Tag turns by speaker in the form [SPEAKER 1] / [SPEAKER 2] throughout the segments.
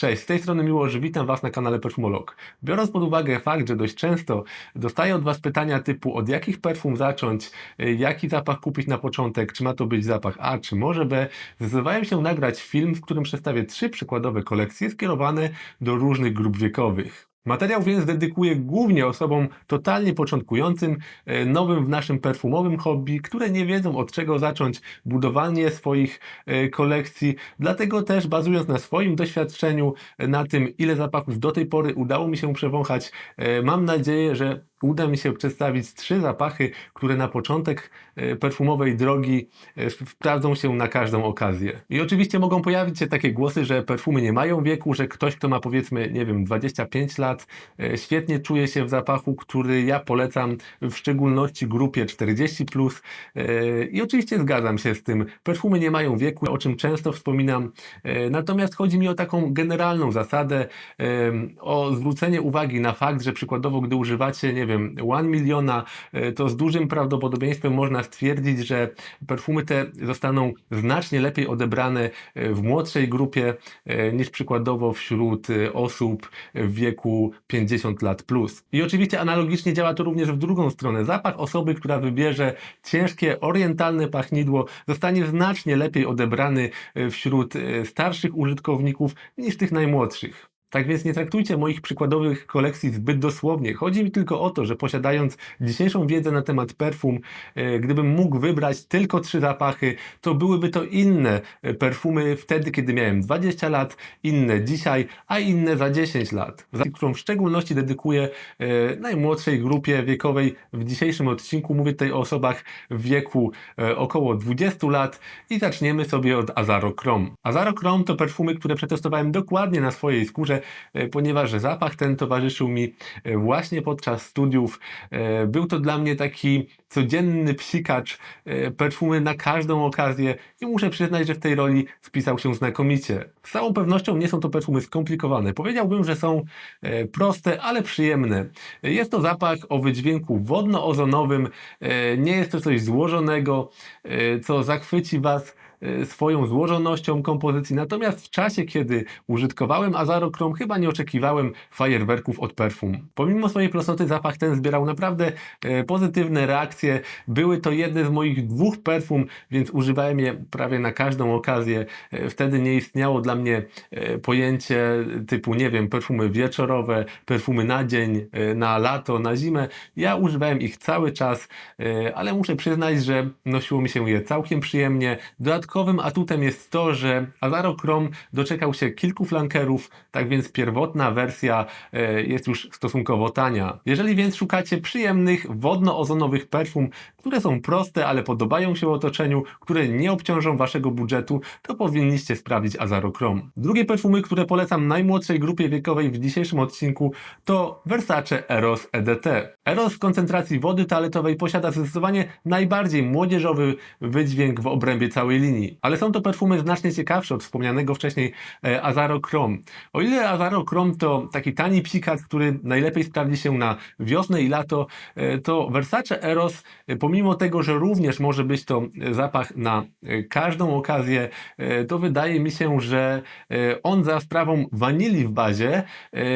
[SPEAKER 1] Cześć, z tej strony Miłosz, witam Was na kanale Perfumolog. Biorąc pod uwagę fakt, że dość często dostaję od Was pytania typu od jakich perfum zacząć, y, jaki zapach kupić na początek, czy ma to być zapach A, czy może B, zdecydowałem się nagrać film, w którym przedstawię trzy przykładowe kolekcje skierowane do różnych grup wiekowych. Materiał więc dedykuję głównie osobom totalnie początkującym, e, nowym w naszym perfumowym hobby, które nie wiedzą od czego zacząć budowanie swoich e, kolekcji. Dlatego też bazując na swoim doświadczeniu, e, na tym ile zapachów do tej pory udało mi się przewąchać, mam nadzieję, że uda mi się przedstawić trzy zapachy, które na początek e, perfumowej drogi e, sprawdzą się na każdą okazję. I oczywiście mogą pojawić się takie głosy, że perfumy nie mają wieku, że ktoś, kto ma powiedzmy, nie wiem, 25 lat, e, świetnie czuje się w zapachu, który ja polecam w szczególności grupie 40+. Plus. I oczywiście zgadzam się z tym. Perfumy nie mają wieku, o czym często wspominam. Natomiast chodzi mi o taką generalną zasadę, o zwrócenie uwagi na fakt, że przykładowo, gdy używacie, nie wiem, 1 miliona, e, to z dużym prawdopodobieństwem można stwierdzić, że perfumy te zostaną znacznie lepiej odebrane e, w młodszej grupie e, niż przykładowo wśród osób w wieku 50 lat plus. I oczywiście analogicznie działa to również w drugą stronę. Zapach osoby, która wybierze ciężkie, orientalne pachnidło, zostanie znacznie lepiej odebrany wśród starszych użytkowników niż tych najmłodszych. Tak więc nie traktujcie moich przykładowych kolekcji zbyt dosłownie. Chodzi mi tylko o to, że posiadając dzisiejszą wiedzę na temat perfum, e, gdybym mógł wybrać tylko trzy zapachy, to byłyby to inne e, perfumy wtedy, kiedy miałem 20 lat, inne dzisiaj, a inne za 10 lat. Którą w szczególności dedykuję e, najmłodszej grupie wiekowej. W dzisiejszym odcinku mówię tutaj o osobach w wieku około 20 lat i zaczniemy sobie od Azaro Chrome. Azaro Chrome to perfumy, które przetestowałem dokładnie na swojej skórze, ponieważ zapach ten towarzyszył mi e, właśnie podczas studiów. E, Był to dla mnie taki codzienny psikacz, e, perfumy na każdą okazję i muszę przyznać, że w tej roli spisał się znakomicie. Z całą pewnością nie są to perfumy skomplikowane. Powiedziałbym, że są e, proste, ale przyjemne. E, Jest to zapach o wydźwięku wodno-ozonowym, e, nie jest to coś złożonego, e, co zachwyci Was e, swoją złożonością kompozycji. Natomiast w czasie, kiedy użytkowałem Azaro Chrome, chyba nie oczekiwałem fajerwerków od perfum. Pomimo swojej prostoty zapach ten zbierał naprawdę e, pozytywne reakcje. Były to jedne z moich dwóch perfum, więc używałem je prawie na każdą okazję. E, Wtedy nie istniało dla mnie e, pojęcie typu, nie wiem, perfumy wieczorowe, perfumy na dzień, e, na lato, na zimę. Ja używałem ich cały czas, e, ale muszę przyznać, że nosiło mi się je całkiem przyjemnie. Dodatkowym atutem jest to, że Azaro Chrome doczekał się kilku flankerów, tak więc pierwotna wersja e, jest już stosunkowo tania. Jeżeli więc szukacie przyjemnych, wodno-ozonowych perfum, które są proste, ale podobają się otoczeniu, które nie obciążą waszego budżetu, to powinniście sprawdzić Azaro Chrome. Drugie perfumy, które polecam najmłodszej grupie wiekowej w dzisiejszym odcinku to Versace Eros EDT. Eros w koncentracji wody toaletowej posiada zdecydowanie najbardziej młodzieżowy wydźwięk w obrębie całej linii. Ale są to perfumy znacznie ciekawsze od wspomnianego wcześniej e, Azaro Chrome. O ile Azaro Chrome to taki tani psikat, który najlepiej sprawdzi się na wiosnę i lato, e, to Versace Eros, e, pomimo tego, że również może być to zapach na każdą okazję, to wydaje mi się, że on za sprawą wanilii w bazie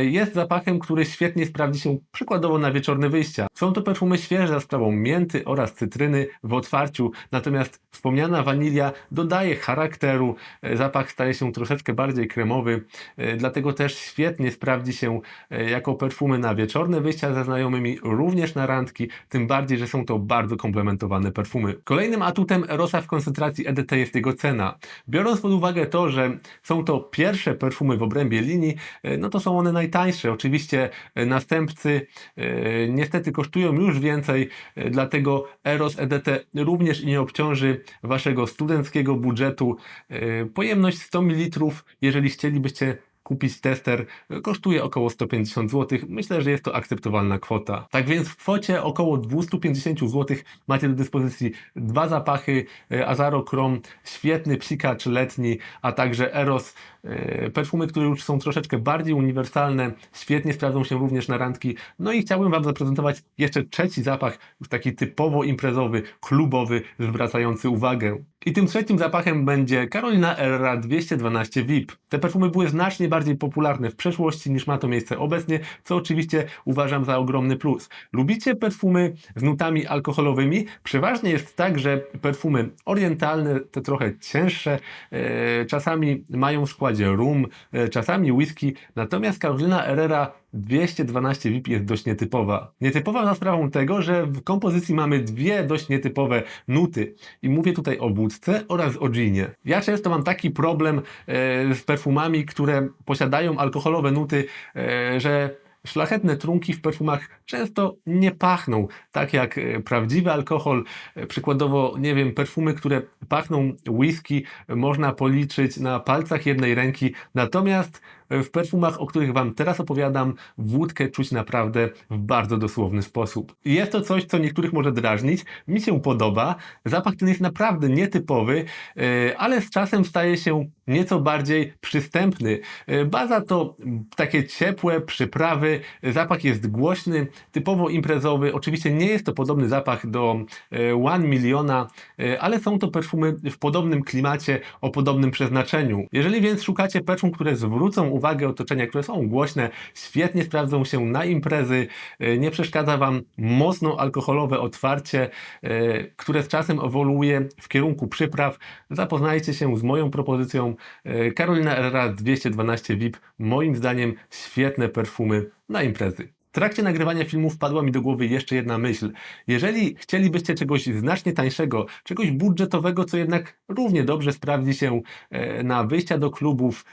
[SPEAKER 1] jest zapachem, który świetnie sprawdzi się przykładowo na wieczorne wyjścia. Są to perfumy świeże za sprawą mięty oraz cytryny w otwarciu, natomiast wspomniana wanilia dodaje charakteru, e, zapach staje się troszeczkę bardziej kremowy, e, dlatego też świetnie sprawdzi się e, jako perfumy na wieczorne wyjścia ze znajomymi, również na randki, tym bardziej, że są to bardzo komplementowane perfumy. Kolejnym atutem Erosa w koncentracji EDT jest jego cena. Biorąc pod uwagę to, że są to pierwsze perfumy w obrębie linii, no to są one najtańsze. Oczywiście następcy niestety kosztują już więcej, dlatego Eros EDT również nie obciąży waszego studenckiego budżetu. E, Pojemność 100 ml, jeżeli chcielibyście kupić tester, kosztuje około 150 zł. Myślę, że jest to akceptowalna kwota. Tak więc w kwocie około 250 zł macie do dyspozycji dwa zapachy e, Azaro Chrome, świetny psikacz letni, a także Eros perfumy, które już są troszeczkę bardziej uniwersalne, świetnie sprawdzą się również na randki. No i chciałbym Wam zaprezentować jeszcze trzeci zapach, już taki typowo imprezowy, klubowy, zwracający uwagę. I tym trzecim zapachem będzie Carolina Herrera 212 VIP. Te perfumy były znacznie bardziej popularne w przeszłości niż ma to miejsce obecnie, co oczywiście uważam za ogromny plus. Lubicie perfumy z nutami alkoholowymi? Przeważnie jest tak, że perfumy orientalne, te trochę cięższe, e, czasami mają w składzie rum, e, czasami whisky, natomiast Carolina Herrera 212 VIP jest dość nietypowa. Nietypowa za sprawą tego, że w kompozycji mamy dwie dość nietypowe nuty. I mówię tutaj o wódce oraz o ginie. Ja często mam taki problem e, z perfumami, które posiadają alkoholowe nuty, e, że szlachetne trunki w perfumach często nie pachną tak jak e, prawdziwy alkohol. E, Przykładowo, nie wiem, perfumy, które pachną whisky, można policzyć na palcach jednej ręki. Natomiast w perfumach, o których Wam teraz opowiadam, wódkę czuć naprawdę w bardzo dosłowny sposób. Jest to coś, co niektórych może drażnić. Mi się podoba. Zapach ten jest naprawdę nietypowy, e, ale z czasem staje się nieco bardziej przystępny. E, Baza to takie ciepłe przyprawy. Zapach jest głośny, typowo imprezowy. Oczywiście nie jest to podobny zapach do e, One Miliona, e, ale są to perfumy w podobnym klimacie, o podobnym przeznaczeniu. Jeżeli więc szukacie perfum, które zwrócą uwagę otoczenia, które są głośne, świetnie sprawdzą się na imprezy, e, nie przeszkadza Wam mocno alkoholowe otwarcie, e, które z czasem ewoluuje w kierunku przypraw, zapoznajcie się z moją propozycją e, Carolina Herrera 212 VIP. Moim zdaniem świetne perfumy na imprezy. W trakcie nagrywania filmu wpadła mi do głowy jeszcze jedna myśl. Jeżeli chcielibyście czegoś znacznie tańszego, czegoś budżetowego, co jednak równie dobrze sprawdzi się na wyjścia do klubów,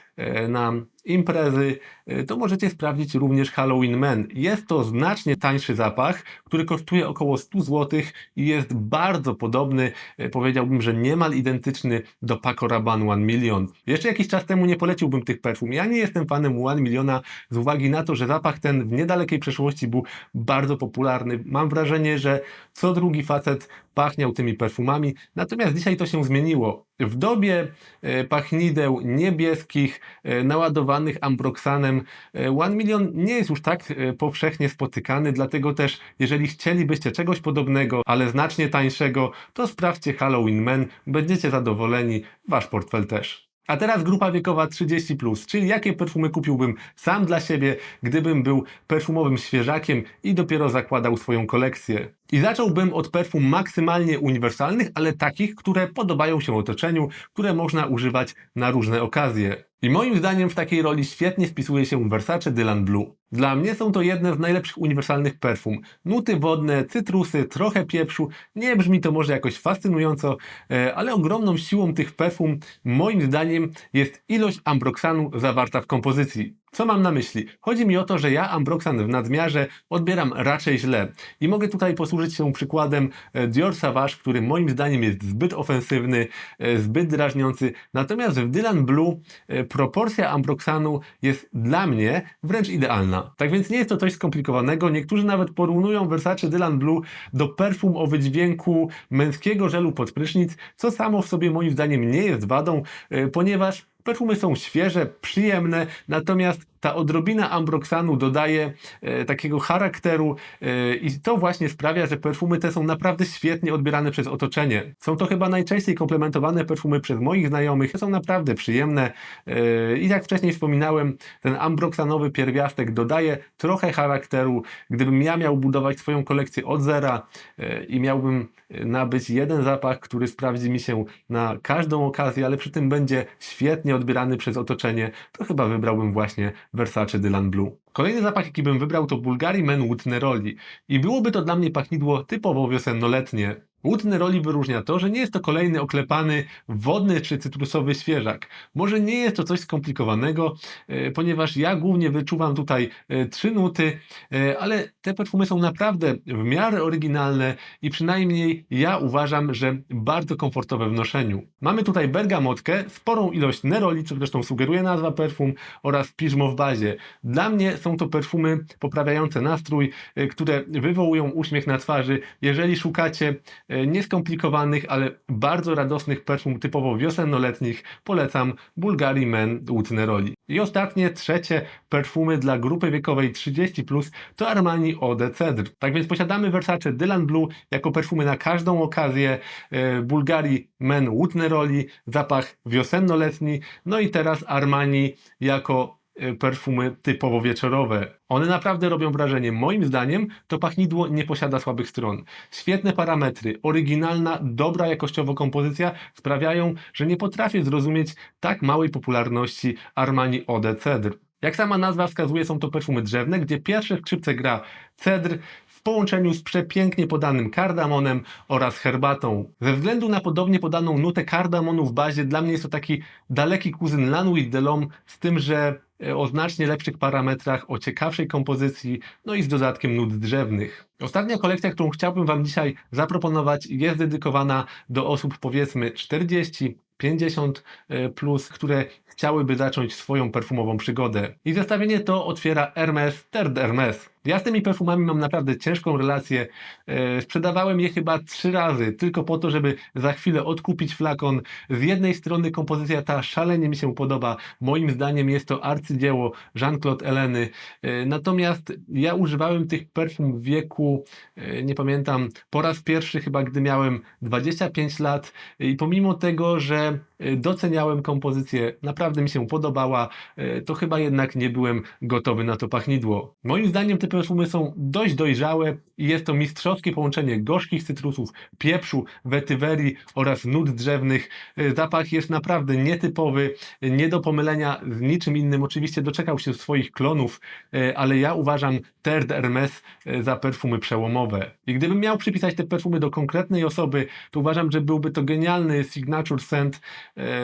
[SPEAKER 1] na imprezy, e, to możecie sprawdzić również Halloween Man. Jest to znacznie tańszy zapach, który kosztuje około 100 zł i jest bardzo podobny, e, powiedziałbym, że niemal identyczny do Paco Rabanne One Million. Jeszcze jakiś czas temu nie poleciłbym tych perfum. Ja nie jestem fanem One Milliona z uwagi na to, że zapach ten w niedalekiej przeszłości był bardzo popularny. Mam wrażenie, że co drugi facet pachniał tymi perfumami, natomiast dzisiaj to się zmieniło. W dobie e, pachnideł niebieskich, e, naładowanych ambroxanem, e, One Million nie jest już tak powszechnie spotykany, dlatego też jeżeli chcielibyście czegoś podobnego, ale znacznie tańszego, to sprawdźcie Halloween Man, będziecie zadowoleni, wasz portfel też. A teraz grupa wiekowa 30+, czyli jakie perfumy kupiłbym sam dla siebie, gdybym był perfumowym świeżakiem i dopiero zakładał swoją kolekcję. I zacząłbym od perfum maksymalnie uniwersalnych, ale takich, które podobają się otoczeniu, które można używać na różne okazje. I moim zdaniem w takiej roli świetnie wpisuje się Versace Dylan Blue. Dla mnie są to jedne z najlepszych uniwersalnych perfum. Nuty wodne, cytrusy, trochę pieprzu. Nie brzmi to może jakoś fascynująco, e, ale ogromną siłą tych perfum moim zdaniem jest ilość ambroxanu zawarta w kompozycji. Co mam na myśli? Chodzi mi o to, że ja ambroxan w nadmiarze odbieram raczej źle. I mogę tutaj posłużyć się przykładem e, Dior Sauvage, który moim zdaniem jest zbyt ofensywny, e, zbyt drażniący. Natomiast w Dylan Blue proporcja ambroxanu jest dla mnie wręcz idealna. Tak więc nie jest to coś skomplikowanego. Niektórzy nawet porównują Versace Dylan Blue do perfum o wydźwięku męskiego żelu pod prysznic, co samo w sobie moim zdaniem nie jest wadą, e, ponieważ Perfumy są świeże, przyjemne, natomiast ta odrobina ambroxanu dodaje e, takiego charakteru e, i to właśnie sprawia, że perfumy te są naprawdę świetnie odbierane przez otoczenie. Są to chyba najczęściej komplementowane perfumy przez moich znajomych, są naprawdę przyjemne e, i jak wcześniej wspominałem, ten ambroxanowy pierwiastek dodaje trochę charakteru. Gdybym ja miał budować swoją kolekcję od zera e, i miałbym e, nabyć jeden zapach, który sprawdzi mi się na każdą okazję, ale przy tym będzie świetnie odbierany przez otoczenie, to chyba wybrałbym właśnie Versace Dylan Blue. Kolejny zapach, jaki bym wybrał, to Bulgari Men Wood Neroli. I byłoby to dla mnie pachnidło typowo wiosennoletnie. Wood Neroli wyróżnia to, że nie jest to kolejny oklepany wodny czy cytrusowy świeżak. Może nie jest to coś skomplikowanego, e, ponieważ ja głównie wyczuwam tutaj e, trzy nuty, e, ale te perfumy są naprawdę w miarę oryginalne i przynajmniej ja uważam, że bardzo komfortowe w noszeniu. Mamy tutaj bergamotkę, sporą ilość neroli, co zresztą sugeruje nazwa perfum, oraz piżmo w bazie. Dla mnie są to perfumy poprawiające nastrój, e, które wywołują uśmiech na twarzy. Jeżeli szukacie e, nieskomplikowanych, ale bardzo radosnych perfum typowo wiosennoletnich polecam Bulgari Men Oud Neroli. I ostatnie, trzecie perfumy dla grupy wiekowej 30+, to Armani Eau de Cedre. Tak więc posiadamy Versace Dylan Blue jako perfumy na każdą okazję, e, Bulgari Men Oud Neroli, zapach wiosennoletni, no i teraz Armani jako perfumy typowo wieczorowe. One naprawdę robią wrażenie. Moim zdaniem to pachnidło nie posiada słabych stron. Świetne parametry, oryginalna, dobra jakościowo kompozycja sprawiają, że nie potrafię zrozumieć tak małej popularności Armani Eau de Cedre. Jak sama nazwa wskazuje, są to perfumy drzewne, gdzie pierwsze skrzypce gra cedr w połączeniu z przepięknie podanym kardamonem oraz herbatą. Ze względu na podobnie podaną nutę kardamonu w bazie, dla mnie jest to taki daleki kuzyn Lanouille de L'Homme, z tym, że o znacznie lepszych parametrach, o ciekawszej kompozycji, no i z dodatkiem nut drzewnych. Ostatnia kolekcja, którą chciałbym Wam dzisiaj zaproponować, jest dedykowana do osób powiedzmy 40, 50 e, plus, które chciałyby zacząć swoją perfumową przygodę. I zestawienie to otwiera Hermes Terre Hermes. Ja z tymi perfumami mam naprawdę ciężką relację. E, sprzedawałem je chyba trzy razy, tylko po to, żeby za chwilę odkupić flakon. Z jednej strony kompozycja ta szalenie mi się podoba. Moim zdaniem jest to arcydzieło Jean-Claude Eleny. E, natomiast ja używałem tych perfum w wieku, e, nie pamiętam, po raz pierwszy chyba gdy miałem 25 lat i pomimo tego, że doceniałem kompozycję, naprawdę mi się podobała, e, to chyba jednak nie byłem gotowy na to pachnidło. Moim zdaniem te perfumy są dość dojrzałe i jest to mistrzowskie połączenie gorzkich cytrusów, pieprzu, wetywerii oraz nut drzewnych. E, Zapach jest naprawdę nietypowy, e, nie do pomylenia z niczym innym. Oczywiście doczekał się swoich klonów, e, ale ja uważam Terre d'Hermes e, za perfumy przełomowe. I gdybym miał przypisać te perfumy do konkretnej osoby, to uważam, że byłby to genialny signature scent e,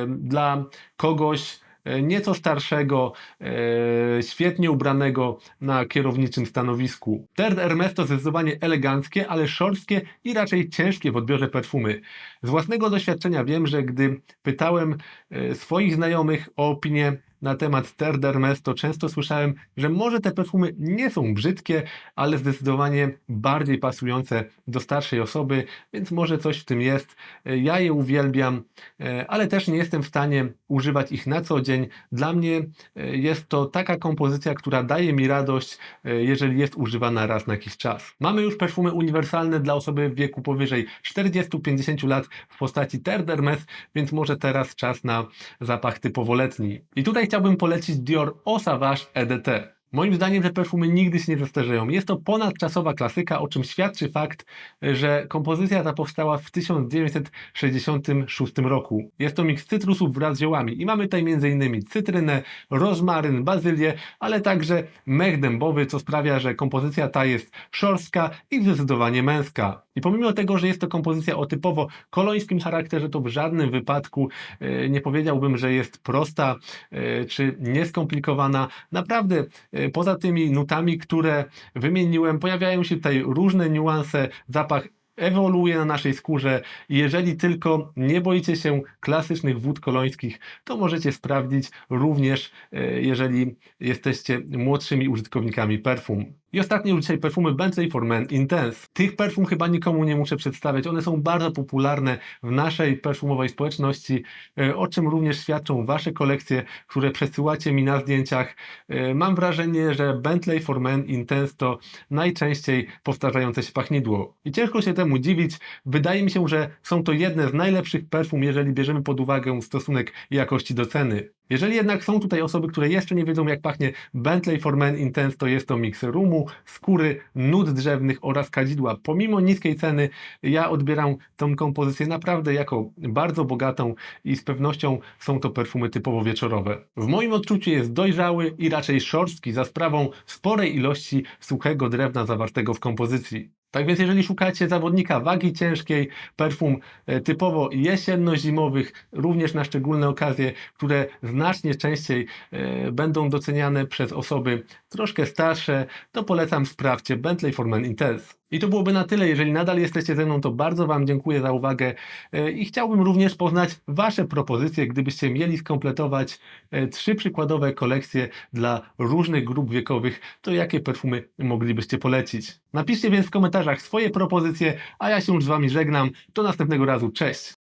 [SPEAKER 1] dla kogoś, e, nieco starszego, e, świetnie ubranego na kierowniczym stanowisku. Terre d'Hermes to zdecydowanie eleganckie, ale szorstkie i raczej ciężkie w odbiorze perfumy. Z własnego doświadczenia wiem, że gdy pytałem e, swoich znajomych o opinię na temat Terre d'Hermes, to często słyszałem, że może te perfumy nie są brzydkie, ale zdecydowanie bardziej pasujące do starszej osoby, więc może coś w tym jest. Ja je uwielbiam, e, ale też nie jestem w stanie używać ich na co dzień. Dla mnie e, jest to taka kompozycja, która daje mi radość, e, jeżeli jest używana raz na jakiś czas. Mamy już perfumy uniwersalne dla osoby w wieku powyżej 40-50 lat w postaci Terre d'Hermes, więc może teraz czas na zapach typowo letni. I tutaj chciałbym polecić Dior Eau Sauvage EDT. Moim zdaniem te perfumy nigdy się nie zestarzeją. Jest to ponadczasowa klasyka, o czym świadczy fakt, że kompozycja ta powstała w 1966 roku. Jest to miks cytrusów wraz z ziołami i mamy tutaj m.in. cytrynę, rozmaryn, bazylię, ale także mech dębowy, co sprawia, że kompozycja ta jest szorstka i zdecydowanie męska. I pomimo tego, że jest to kompozycja o typowo kolońskim charakterze, to w żadnym wypadku e, nie powiedziałbym, że jest prosta e, czy nieskomplikowana. Naprawdę, e, poza tymi nutami, które wymieniłem, pojawiają się tutaj różne niuanse, zapach ewoluuje na naszej skórze jeżeli tylko nie boicie się klasycznych wód kolońskich, to możecie sprawdzić również, jeżeli jesteście młodszymi użytkownikami perfum. I ostatnie dzisiaj perfumy Bentley for Men Intense. Tych perfum chyba nikomu nie muszę przedstawiać. One są bardzo popularne w naszej perfumowej społeczności, e, o czym również świadczą Wasze kolekcje, które przesyłacie mi na zdjęciach. E, Mam wrażenie, że Bentley for Men Intense to najczęściej powtarzające się pachnidło. I ciężko się temu dziwić. Wydaje mi się, że są to jedne z najlepszych perfum, jeżeli bierzemy pod uwagę stosunek jakości do ceny. Jeżeli jednak są tutaj osoby, które jeszcze nie wiedzą jak pachnie Bentley for Men Intense, to jest to miks rumu, skóry, nut drzewnych oraz kadzidła. Pomimo niskiej ceny ja odbieram tą kompozycję naprawdę jako bardzo bogatą i z pewnością są to perfumy typowo wieczorowe. W moim odczuciu jest dojrzały i raczej szorstki za sprawą sporej ilości suchego drewna zawartego w kompozycji. Tak więc jeżeli szukacie zawodnika wagi ciężkiej, perfum e, typowo jesienno-zimowych, również na szczególne okazje, które znacznie częściej e, będą doceniane przez osoby troszkę starsze, to polecam sprawdźcie Bentley for Men Intense. I to byłoby na tyle. Jeżeli nadal jesteście ze mną, to bardzo Wam dziękuję za uwagę e, i chciałbym również poznać Wasze propozycje, gdybyście mieli skompletować e, trzy przykładowe kolekcje dla różnych grup wiekowych, to jakie perfumy moglibyście polecić? Napiszcie więc w komentarzach swoje propozycje, a ja się już z Wami żegnam. Do następnego razu. Cześć!